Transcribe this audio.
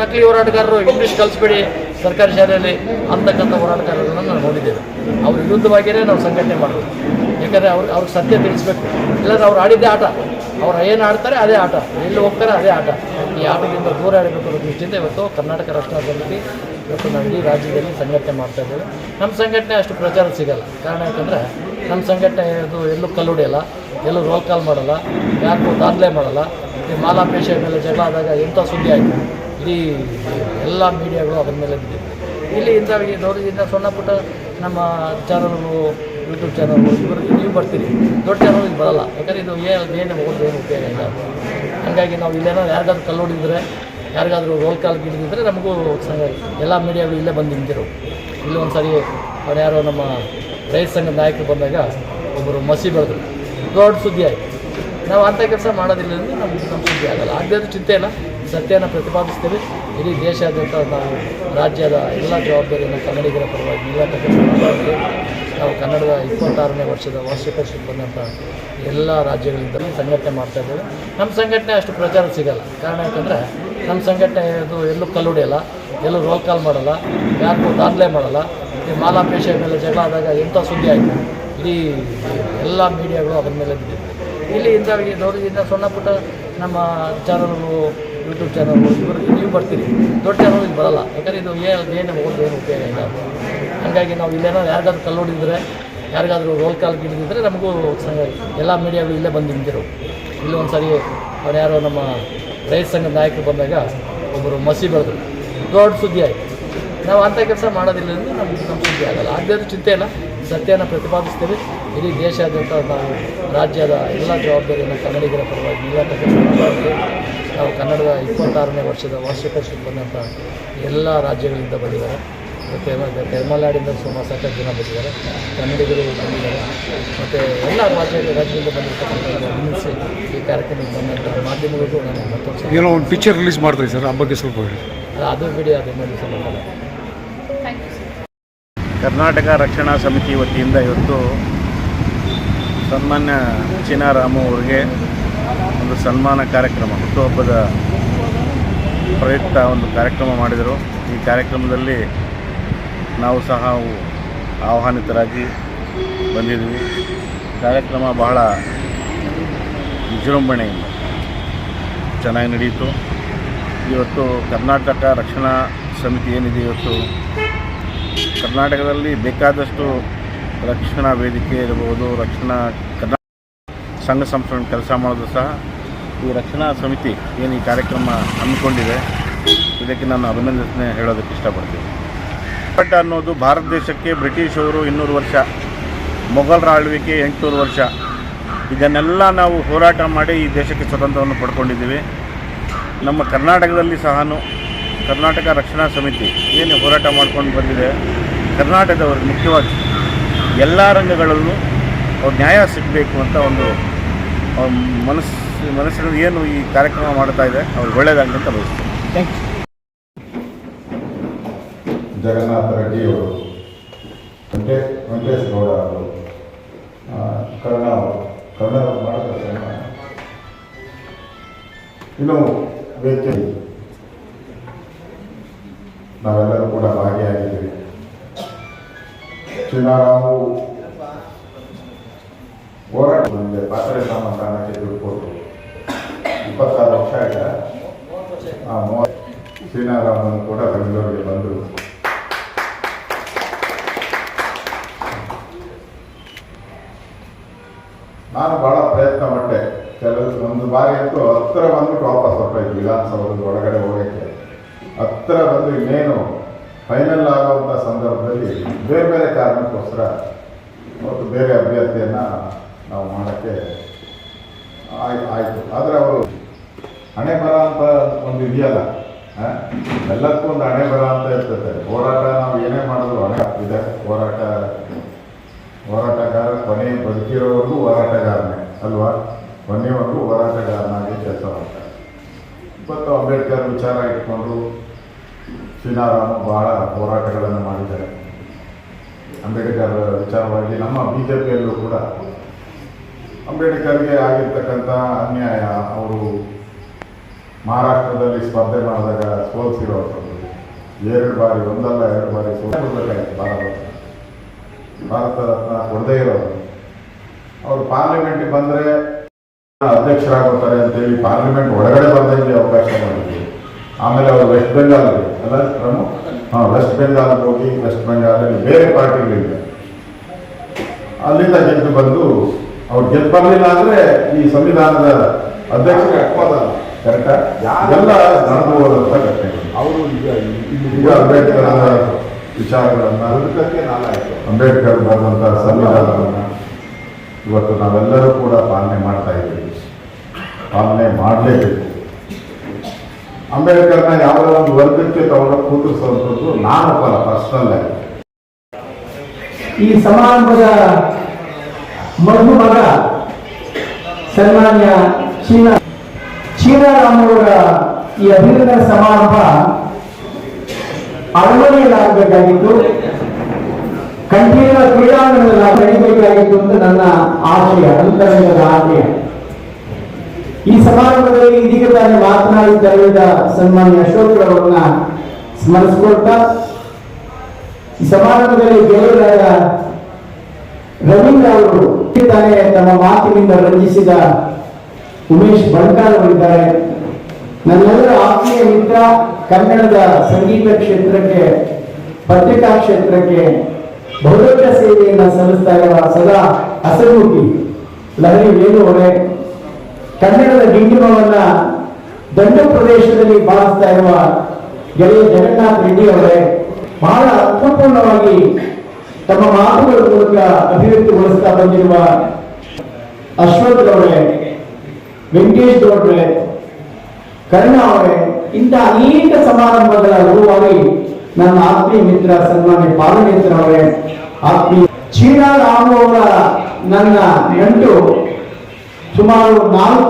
ನಕಲಿ ಹೋರಾಟಗಾರರು ಇಂಗ್ಲೀಷ್ ಕಲಿಸ್ಬೇಡಿ ಸರ್ಕಾರಿ ಶಾಲೆಯಲ್ಲಿ ಅಂತಕ್ಕಂಥ ಹೋರಾಟಗಾರರನ್ನು ನಾವು ನೋಡಿದ್ದೇವೆ. ಅವ್ರ ವಿರುದ್ಧವಾಗಿಯೇ ನಾವು ಸಂಘಟನೆ ಮಾಡೋದು ಯಾಕಂದರೆ ಅವ್ರು ಅವ್ರಿಗೆ ಸತ್ಯ ತಿಳಿಸ್ಬೇಕು. ಇಲ್ಲಾಂದ್ರೆ ಅವ್ರು ಆಡಿದ್ದೇ ಆಟ. ಅವ್ರು ಏನು ಆಡ್ತಾರೆ ಅದೇ ಆಟ. ಎಲ್ಲಿ ಹೋಗ್ತಾರೆ ಅದೇ ಆಟ. ಈ ಆಟದಿಂದ ದೂರ ಆಡಬೇಕು ಅನ್ನೋ ದೃಷ್ಟಿಯಿಂದ ಇವತ್ತು ಕರ್ನಾಟಕ ರಾಷ್ಟ್ರ ಸಮಿತಿ ಇವತ್ತು ನಾವು ಇಡೀ ರಾಜ್ಯದಲ್ಲಿ ಸಂಘಟನೆ ಮಾಡ್ತಾ ಇದ್ದೇವೆ. ನಮ್ಮ ಸಂಘಟನೆ ಅಷ್ಟು ಪ್ರಚಾರ ಸಿಗಲ್ಲ. ಕಾರಣ ಯಾಕಂದರೆ ನಮ್ಮ ಸಂಘಟನೆ ಇದು ಎಲ್ಲೂ ಕಲ್ಲುಡಿಯಲ್ಲ ಎಲ್ಲೂ ರೋಲ್ ಕಾಲ್ ಮಾಡಲ್ಲ, ಯಾರಿಗೂ ದಾಖಲೆ ಮಾಡಲ್ಲ. ಈ ಮಾಲಾಪೇಶೆ ಮೇಲೆ ಜಗಳ ಆದಾಗ ಎಂಥ ಸುದ್ದಿ ಆಯಿತು? ಇಡೀ ಎಲ್ಲ ಮೀಡಿಯಾಗಳು ಅದರ ಮೇಲೆ ಬಿದ್ದಿದೆ ಇಲ್ಲಿ ಇಂಥ ನೋಡಿ ಸಣ್ಣ ಪುಟ್ಟ ನಮ್ಮ ಚಾನಲ್ಗಳು ಯೂಟ್ಯೂಬ್ ಚಾನಲ್ಗಳು ಇವರು ನೀವು ಬರ್ತೀರಿ. ದೊಡ್ಡ ಚಾನಲ್ ಇದು ಬರಲ್ಲ. ಯಾಕಂದರೆ ಇದು ಏನು ಏನು ಹೋಗೋದು, ಏನು ಉಪಯೋಗ ಇಲ್ಲ. ಹಾಗಾಗಿ ನಾವು ಇಲ್ಲೇನೋ ಯಾರಿಗಾದ್ರೂ ಕಲ್ಲು ಹೊಡಿದ್ರೆ ಯಾರಿಗಾದರೂ ರೋಲ್ ಕಾಲ್ ಗಿಡಿದ್ರೆ ನಮಗೂ ಎಲ್ಲ ಮೀಡಿಯಾಗಳು ಇಲ್ಲೇ ಬಂದು ನಿಂತಿರು. ಇಲ್ಲಿ ಒಂದು ಸರಿ ಅವ್ರು ಯಾರೋ ನಮ್ಮ ರೈತ ಸಂಘದ ನಾಯಕರು ಬಂದಾಗ ಒಬ್ಬರು ಮಸಿ ಬೆಳೆದ್ರು ದೊಡ್ಡ ಸುದ್ದಿ ಆಯಿತು. ನಾವು ಅಂಥ ಕೆಲಸ ಮಾಡೋದಿಲ್ಲ ಅಂದರೆ ನಮ್ಗೆ ನಮ್ಮ ಸುದ್ದಿ ಆಗಲ್ಲ. ಆಗದೇ ಚಿಂತೆ ಇಲ್ಲ. ಸತ್ಯನ ಪ್ರತಿಪಾದಿಸ್ತೇವೆ. ಇಡೀ ದೇಶಾದ್ಯಂತ ನಾವು ರಾಜ್ಯದ ಎಲ್ಲ ಜವಾಬ್ದಾರಿಯನ್ನು ಕನ್ನಡಿಗರ ಪರವಾಗಿ ನಿಲ್ಲಂಥ ನಾವು ಕನ್ನಡದ ಇಪ್ಪತ್ತಾರನೇ ವರ್ಷದ ವಾರ್ಷಿಕೋತ್ಸವ ಬಂದಂಥ ಎಲ್ಲ ರಾಜ್ಯಗಳಿಂದಲೂ ಸಂಘಟನೆ ಮಾಡ್ತಾ ಇದ್ದೇವೆ. ನಮ್ಮ ಸಂಘಟನೆ ಅಷ್ಟು ಪ್ರಚಾರ ಸಿಗಲ್ಲ. ಕಾರಣ ಯಾಕಂದರೆ ನಮ್ಮ ಸಂಘಟನೆ ಅದು ಎಲ್ಲೂ ಕಲ್ಲುಡಿಯಲ್ಲ, ಎಲ್ಲೂ ರೋಲ್ ಕಾಲ್ ಮಾಡಲ್ಲ, ಯಾರಿಗೂ ದಾಖಲೆ ಮಾಡಲ್ಲ. ಈ ಮಾಲಾಪೇಶೆ ಮೇಲೆ ಜಗಳ ಆದಾಗ ಎಂಥ ಸುದ್ದಿ ಆಯಿತು? ಇಡೀ ಎಲ್ಲ ಮೀಡಿಯಾಗಳು ಅದರ ಮೇಲೆ ಬಿದ್ದಿದೆ. ಇಲ್ಲಿ ನೋಡಿ ಇಂಥ ಸಣ್ಣ ಪುಟ್ಟ ನಮ್ಮ ಚಾನಲ್ಗಳು ಯೂಟ್ಯೂಬ್ ಚಾನಲ್ ಇವರು ನೀವು ಬರ್ತೀರಿ. ದೊಡ್ಡ ಚಾನಲ್ ಇಲ್ಲಿ ಬರಲ್ಲ. ಯಾಕಂದರೆ ಇದು ಏನು ಏನು ಹೋಗೋದು ಏನು ಉಪಯೋಗ ಇಲ್ಲ. ಹಾಗಾಗಿ ನಾವು ಇಲ್ಲೇನೋ ಯಾರಿಗಾದ್ರೂ ಕಲ್ಲು ಹೊಡಿದ್ರೆ ಯಾರಿಗಾದರೂ ರೋಲ್ ಕಾಲ್ ಗಿಡಿದಿದ್ರೆ ನಮಗೂ ಎಲ್ಲ ಮೀಡಿಯಾಗಳು ಇಲ್ಲೇ ಬಂದು ನಿಂತಿರು. ಇಲ್ಲಿ ಒಂದು ಸರಿ ಅವ್ರು ಯಾರೋ ನಮ್ಮ ರೈತ ಸಂಘದ ನಾಯಕರು ಬಂದಾಗ ಒಬ್ಬರು ಮಸಿ ಬೆಳೆದ್ರು. ದೊಡ್ಡ ಸುದ್ದಿ ಆಯಿತು. ನಾವು ಅಂಥ ಕೆಲಸ ಮಾಡೋದಿಲ್ಲ ಅಂದರೆ ನಮ್ಗೆ ನಮ್ಮ ಸುದ್ದಿ ಆಗಲ್ಲ. ಆಗದೇ ಚಿಂತೆ ಇಲ್ಲ. ಸತ್ಯನ ಪ್ರತಿಪಾದಿಸ್ತೇವೆ. ಇಡೀ ದೇಶಾದ್ಯಂತ ನಾವು ರಾಜ್ಯದ ಎಲ್ಲ ಜವಾಬ್ದಾರಿಯನ್ನು ಕನ್ನಡಿಗರ ಪರವಾಗಿ ನಾವು ಕನ್ನಡದ ಇಪ್ಪತ್ತಾರನೇ ವರ್ಷದ ವಾರ್ಷಿಕೋತ್ಸವ ಬಂದಂಥ ಎಲ್ಲ ರಾಜ್ಯಗಳಿಂದ ಬಂದಿದ್ದಾರೆ. ಮತ್ತು ತಮಿಳ್ನಾಡಿಂದ ಸುಮಾರು ಸಾಕಷ್ಟು ಜನ ಬಂದಿದ್ದಾರೆ. ಕನ್ನಡಿಗರು ಬಂದಿದ್ದಾರೆ. ಮತ್ತು ಎಲ್ಲ ರಾಜ್ಯ ರಾಜ್ಯದಿಂದ ಬಂದಿರತಕ್ಕಂಥ ಈ ಕಾರ್ಯಕ್ರಮಕ್ಕೆ ಬಂದಂಥ ಮಾಧ್ಯಮಗಳಿಗೂ ನಾನು ಮತ್ತೊಂದು ಏನೋ ಒಂದು ಪಿಕ್ಚರ್ ರಿಲೀಸ್ ಮಾಡ್ತೀವಿ ಸರ್ ಆ ಬಗ್ಗೆ ಸ್ವಲ್ಪ ಹೇಳಿ. ಅದು- ಅದು ಬಿಡಿ ಅದು ಇನ್ನೊಂದು ಸ್ವಲ್ಪ ಕರ್ನಾಟಕ ರಕ್ಷಣಾ ಸಮಿತಿ ವತಿಯಿಂದ ಇವತ್ತು ಸನ್ಮಾನ್ಯ ಚೀನಾರಾಮು ಅವರಿಗೆ ಒಂದು ಸನ್ಮಾನ ಕಾರ್ಯಕ್ರಮ, ಹುಟ್ಟುಹಬ್ಬದ ಪ್ರಯುಕ್ತ ಒಂದು ಕಾರ್ಯಕ್ರಮ ಮಾಡಿದರು. ಈ ಕಾರ್ಯಕ್ರಮದಲ್ಲಿ ನಾವು ಸಹ ಆಹ್ವಾನಿತರಾಗಿ ಬಂದಿದ್ವಿ. ಕಾರ್ಯಕ್ರಮ ಬಹಳ ವಿಜೃಂಭಣೆಯಿಂದ ಚೆನ್ನಾಗಿ ನಡೆಯಿತು. ಇವತ್ತು ಕರ್ನಾಟಕ ರಕ್ಷಣಾ ಸಮಿತಿ ಏನಿದೆ ಇವತ್ತು? ಕರ್ನಾಟಕದಲ್ಲಿ ಬೇಕಾದಷ್ಟು ರಕ್ಷಣಾ ವೇದಿಕೆ ಇರಬಹುದು, ರಕ್ಷಣಾ ಕರ್ನಾ ಸಂಘ ಸಂಸ್ಥೆಗಳ ಕೆಲಸ ಮಾಡೋದು ಸಹ ಈ ರಕ್ಷಣಾ ಸಮಿತಿ ಏನು ಈ ಕಾರ್ಯಕ್ರಮ ಹಮ್ಮಿಕೊಂಡಿದೆ, ಇದಕ್ಕೆ ನಾನು ಅಭಿನಂದನೆ ಹೇಳೋದಕ್ಕೆ ಇಷ್ಟಪಡ್ತೀನಿ. ಬಟ್ ಅನ್ನೋದು ಭಾರತ ದೇಶಕ್ಕೆ ಬ್ರಿಟಿಷವರು ಇನ್ನೂರು ವರ್ಷ, ಮೊಘಲರ ಆಳ್ವಿಕೆ ಎಂಟುನೂರು ವರ್ಷ, ಇದನ್ನೆಲ್ಲ ನಾವು ಹೋರಾಟ ಮಾಡಿ ಈ ದೇಶಕ್ಕೆ ಸ್ವತಂತ್ರವನ್ನು ಪಡ್ಕೊಂಡಿದ್ದೀವಿ. ನಮ್ಮ ಕರ್ನಾಟಕದಲ್ಲಿ ಸಹ ಕರ್ನಾಟಕ ರಕ್ಷಣಾ ಸಮಿತಿ ಏನು ಹೋರಾಟ ಮಾಡ್ಕೊಂಡು ಬಂದಿದೆ, ಕರ್ನಾಟಕದವರು ಮುಖ್ಯವಾಗಿ ಎಲ್ಲ ರಂಗಗಳಲ್ಲೂ ಅವ್ರು ನ್ಯಾಯ ಸಿಗಬೇಕು ಅಂತ ಒಂದು ಅವ್ರ ಮನಸ್ಸು ಮನಸ್ಸಿನಲ್ಲಿ ಏನು ಈ ಕಾರ್ಯಕ್ರಮ ಮಾಡ್ತಾ ಇದೆ ಅವ್ರಿಗೆ ಒಳ್ಳೆಯದಾಗಲಿ ಅಂತ ಬಯಸ್ತೀನಿ. ಥ್ಯಾಂಕ್ ಯು ಜಗನ್ನಾಥ ರೆಡ್ಡಿಯವರು ವೆಂಕಟೇಶ್ ವೆಂಕಟೇಶ್ ಗೌಡ ಅವರು ಆ, ಕರ್ಣ ಅವರು ಕನ್ನಡ ಮಾಡ್ತಾರೆ ಇನ್ನು ವೇದಿಕೆ ನಾವೆಲ್ಲರೂ ಕೂಡ ಭಾಗಿಯಾಗಿದ್ದೀವಿ. ಚಿನ್ನಾರಾಮು ಹೋರಾಟ ಬಂದಿದೆ ಪಾತ್ರೆ ಸಮಾಧಾನಕ್ಕೆ ದುಡ್ಡು ಇಪ್ಪತ್ತಾರು ವರ್ಷ ಆಗಿದೆ ಆ, ಮೂವತ್ತು ಶ್ರೀನಾರಾಮನ್ ಕೂಡ ಬೆಂಗಳೂರಿಗೆ ಬಂದರು. ನಾನು ಬಹಳ ಪ್ರಯತ್ನ ಪಟ್ಟೆ. ಕೆಲವು, ಒಂದು ಬಾರಿ ಅಂತೂ ಹತ್ತಿರ ಬಂದ್ಬಿಟ್ಟು ವಾಪಸ್ ಹೊರಟಾಯ್ತು ವಿಧಾನಸೌಧದ ಒಳಗಡೆ ಹೋಗೋಕ್ಕೆ. ಹತ್ತಿರ ಬಂದು ಇನ್ನೇನು ಫೈನಲ್ ಆಗುವಂಥ ಸಂದರ್ಭದಲ್ಲಿ ಬೇರೆ ಬೇರೆ ಕಾರಣಕ್ಕೋಸ್ಕರ ಮತ್ತು ಬೇರೆ ಅಭ್ಯರ್ಥಿಯನ್ನು ನಾವು ಮಾಡೋಕ್ಕೆ ಆಯ್ತು ಆಯಿತು. ಆದರೆ ಅವರು ಹಣೆ ಬರ ಅಂತ ಒಂದು ಇದೆಯಲ್ಲ? ಎಲ್ಲದಕ್ಕೂ ಒಂದು ಹಣೆ ಬರ ಅಂತ ಇರ್ತದೆ. ಹೋರಾಟ ನಾವು ಏನೇ ಮಾಡಿದ್ರು ಹಣೆ ಆಗ್ತಿದೆ. ಹೋರಾಟ, ಹೋರಾಟಗಾರ, ಕೊನೆ ಬದುಕಿರೋವರೆಗೂ ಹೋರಾಟಗಾರನೇ, ಅಲ್ವಾ? ಕೊನೆಯವರೆಗೂ ಹೋರಾಟಗಾರನಾಗಿ ಕೆಲಸ ಮಾಡ್ತಾರೆ. ಇವತ್ತು ಅಂಬೇಡ್ಕರ್ ವಿಚಾರ ಇಟ್ಕೊಂಡು ಶ್ರೀನಾರಾಮ ಬಹಳ ಹೋರಾಟಗಳನ್ನು ಮಾಡಿದ್ದಾರೆ. ಅಂಬೇಡ್ಕರ್ ವಿಚಾರವಾಗಿ ನಮ್ಮ ಬಿ ಜೆ ಪಿಯಲ್ಲೂ ಕೂಡ ಅಂಬೇಡ್ಕರ್ಗೆ ಆಗಿರ್ತಕ್ಕಂಥ ಅನ್ಯಾಯ ಅವರು ಮಹಾರಾಷ್ಟ್ರದಲ್ಲಿ ಸ್ಪರ್ಧೆ ಮಾಡಿದಾಗ ಸೋಲ್ಸಿರೋವಂಥದ್ದು ಎರಡು ಬಾರಿ, ಒಂದಲ್ಲ, ಎರಡು ಬಾರಿ ಸೋಲ್ಬೇಕಾಯ್ತು ಭಾರತ. ಭಾರತ ರತ್ನ ಕೊಡದೇ ಇರೋದು. ಅವರು ಪಾರ್ಲಿಮೆಂಟಿಗೆ ಬಂದರೆ ಅಧ್ಯಕ್ಷರಾಗುತ್ತಾರೆ ಅಂತೇಳಿ ಪಾರ್ಲಿಮೆಂಟ್ ಒಳಗಡೆ ಬಂದಂಗೆ ಅವಕಾಶ ಮಾಡಿದ್ವಿ ಆಮೇಲೆ ಅವರು ವೆಸ್ಟ್ ಬೆಂಗಾಲ್ಗೆ ಅಲ್ಲ ಕ್ರಮ ಹಾಂ ವೆಸ್ಟ್ ಬೆಂಗಾಲ್ಗೆ ಹೋಗಿ ವೆಸ್ಟ್ ಬೆಂಗಾಲಲ್ಲಿ ಬೇರೆ ಪಾರ್ಟಿಗಳಿವೆ. ಅಲ್ಲಿಂದ ಗೆದ್ದು ಬಂದು ಅವ್ರು ಗೆದ್ದು ಬರಲಿಲ್ಲ ಅಂದ್ರೆ ಈ ಸಂವಿಧಾನದ ಅಧ್ಯಕ್ಷರಿಗೆ ಹಾಕ್ಬೋದಲ್ಲ ಕರೆಕ್ಟಾ ಎಲ್ಲ ನಡೆದು ಹೋದಂತ ಘಟನೆ ಅವರು ಈಗ ಈಗ ಅಂಬೇಡ್ಕರ್ ವಿಚಾರಗಳನ್ನ ಅಂಬೇಡ್ಕರ್ ಬರೆದಂತ ಸಂವಿಧಾನವನ್ನ ಇವತ್ತು ನಾವೆಲ್ಲರೂ ಕೂಡ ಪಾಲನೆ ಮಾಡ್ತಾ ಇದ್ದೀವಿ. ಪಾಲನೆ ಮಾಡಲೇಬೇಕು. ಅಂಬೇಡ್ಕರ್ನ ಯಾವುದೋ ಒಂದು ವರ್ಗಕ್ಕೆ ತಗೊಂಡು ಕೂತಿಸುವಂಥದ್ದು ನಾನು ಪರ್ಸನಲ್ ಆಗಿ. ಈ ಸಮಾರಂಭದ ಮಧುಮಗ ಸನ್ಮಾನ್ಯ ಚೀನಾ. ಚೀನಾರಾಮರವರ ಈ ಅಭಿನಂದನ ಸಮಾರಂಭ ಅರಮನೆಯಲ್ಲಾಗಬೇಕಾಗಿತ್ತು. ಕಂಠೀರ ಕ್ರೀಡಾಂಗಣದಲ್ಲಿ ನಡೀಬೇಕಾಗಿತ್ತು ಅಂತ ನನ್ನ ಆಶಯ ಅಂತರಂಗದ ಆಶಯ. ಈ ಸಮಾರಂಭದಲ್ಲಿ ಇದೀಗ ತಾನೇ ಮಾತನಾಡಿ ತೆರಳಿದ ಸನ್ಮಾನ್ಯ ಅಶೋಕ್ ಅವರನ್ನ ಸ್ಮರಿಸಿಕೊಳ್ತಾ, ಈ ಸಮಾರಂಭದಲ್ಲಿ ಗೆಳೆಯರಾದ ರವೀಂದ್ರ ಅವರು ತಾನೇ ತಮ್ಮ ಮಾತಿನಿಂದ ರಂಜಿಸಿದ ಉಮೇಶ್ ಬಣ್ಕಾರ್ ಅವರಿದ್ದಾರೆ ನನ್ನೆಲ್ಲರ ಆತ್ಮೀಯ ಮಿತ್ರ, ಕನ್ನಡದ ಸಂಗೀತ ಕ್ಷೇತ್ರಕ್ಕೆ, ಪತ್ರಿಕಾ ಕ್ಷೇತ್ರಕ್ಕೆ ಬಹುದೊಡ್ಡ ಸೇವೆಯನ್ನು ಸಲ್ಲಿಸ್ತಾ ಇರುವ ಸದಾ ಹಸರುಮುಖಿ ಲಹರಿ ವೇಣು ಅವರೇ, ಕನ್ನಡದ ಗಿಂಡಿಮವನ್ನ ದಂಡ ಪ್ರದೇಶದಲ್ಲಿ ಬಾರಿಸ್ತಾ ಇರುವ ಗೆಳೆಯ ಜಗನ್ನಾಥ್ ರೆಡ್ಡಿ ಅವರೇ, ಬಹಳ ಅರ್ಥಪೂರ್ಣವಾಗಿ ತಮ್ಮ ಮಾತುಗಳ ಮೂಲಕ ಅಭಿವ್ಯಕ್ತಿಗೊಳಿಸ್ತಾ ಬಂದಿರುವ ಅಶ್ವಥ್ ಅವರೇ ವೆಂಕಟೇಶ್ ಗೌಡ್ರೆ ಕರ್ಣ ಅವರೇ ಇಂತಹ ಅನೇಕ ಸಮಾರಂಭಗಳ ಗುರುವಾಗಿ ನನ್ನ ಆತ್ಮೀಯ ಮಿತ್ರ ಸನ್ಮಾನ್ಯ ಪಾಲನೇತ್ರ ಅವರೇ, ಆತ್ಮೀಯ ಚೀನಾ ರಾಮು ಅವರ ನನ್ನ ನಂಟು ಸುಮಾರು ನಾಲ್ಕು